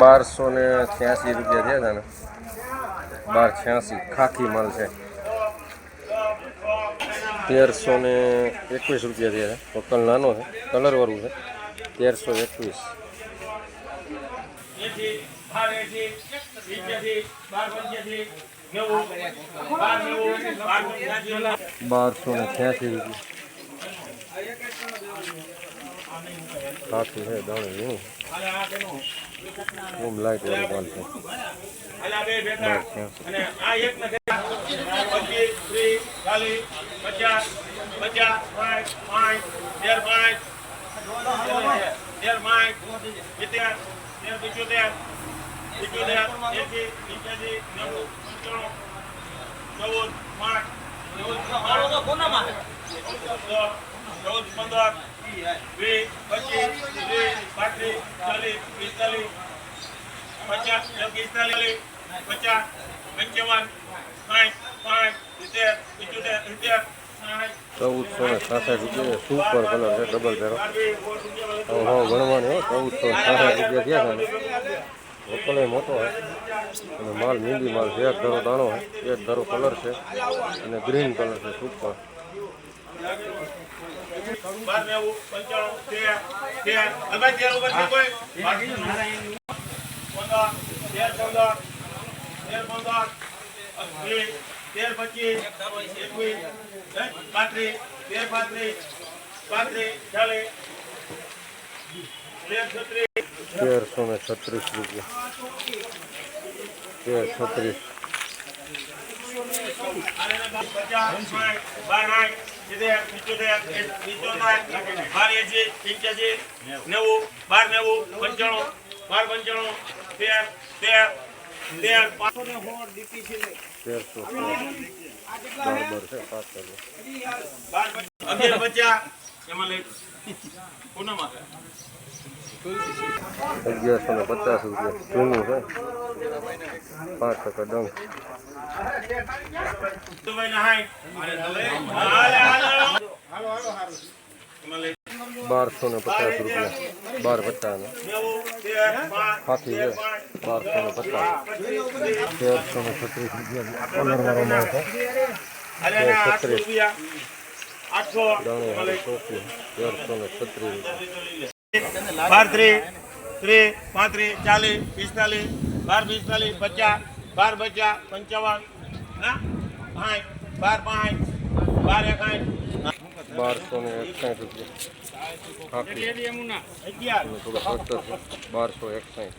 બારસો ને છ્યાસી રૂપિયા થયા હતા ને. બાર છ્યાસી ખાખી માલ છે. તેરસો ને એકવીસ રૂપિયા થયા છે ટોટલ નાનો છે. કલરવાળું છે. તેરસો એકવીસ બારસો ને છ્યાસી રૂપિયા. ખાખી છે દાણું ઝીણું ખૂબ લાઇટ વાળું પાલ છે. ચૌદ પાંચ ચૌદ પંદર વીસ પચીસ ત્રીસ પાંત્રીસ ચાલીસ પિસ્તાલીસ સાઠ રૂપિયા સુપર કલર છે ડબલ પેરો હવે ગણવાની હો, ચૌદસો ને છાસઠ રૂપિયા થયા છે વકલે મોટો હોય અને માલ, મીંડી માલ એક ધરો દાણો હોય એક ધારો કલર છે. અને ગ્રીન કલર છે સુપર બાર નેવું તેર તેર હવે તેર ઉપર કોઈ તેર પંદર ને છત્રીસ રૂપિયા. તેર છત્રીસ. નેવું બાર નેવું પંચાણું બાર પંચાણું તેર તેર તેર પાંચ તેરસો બરાબર છે પાંચ કલર બાર પચાસ અગિયાર પચાસ એમાં અગિયારસો ને પચાસ રૂપિયા જૂનું છે. પાંચ ટકા ડંગ બારસો ને પચાસ રૂપિયા. બાર પચાસ પાંચ છે. બારસો ને પચાસ. તેરસો ને છત્રીસ રૂપિયા. કલર વાળો માલ છે. હાલે ને આઠસો રૂપિયા આઠસો દાણે એમાં લઈ ચોખ્ખી તેરસો ને છત્રીસ બાર ત્રીસ ત્રીસ પાંત્રીસ, ચાલીસ, પિસ્તાલીસ, બાર પિસ્તાલીસ, પચાસ. બાર પચાસ પંચાવન. ના પાંચ. બાર પાંચ. બાર એકાઠ. બારસો ને એકસાઠ રૂપિયા. બારસો એકસાઠ.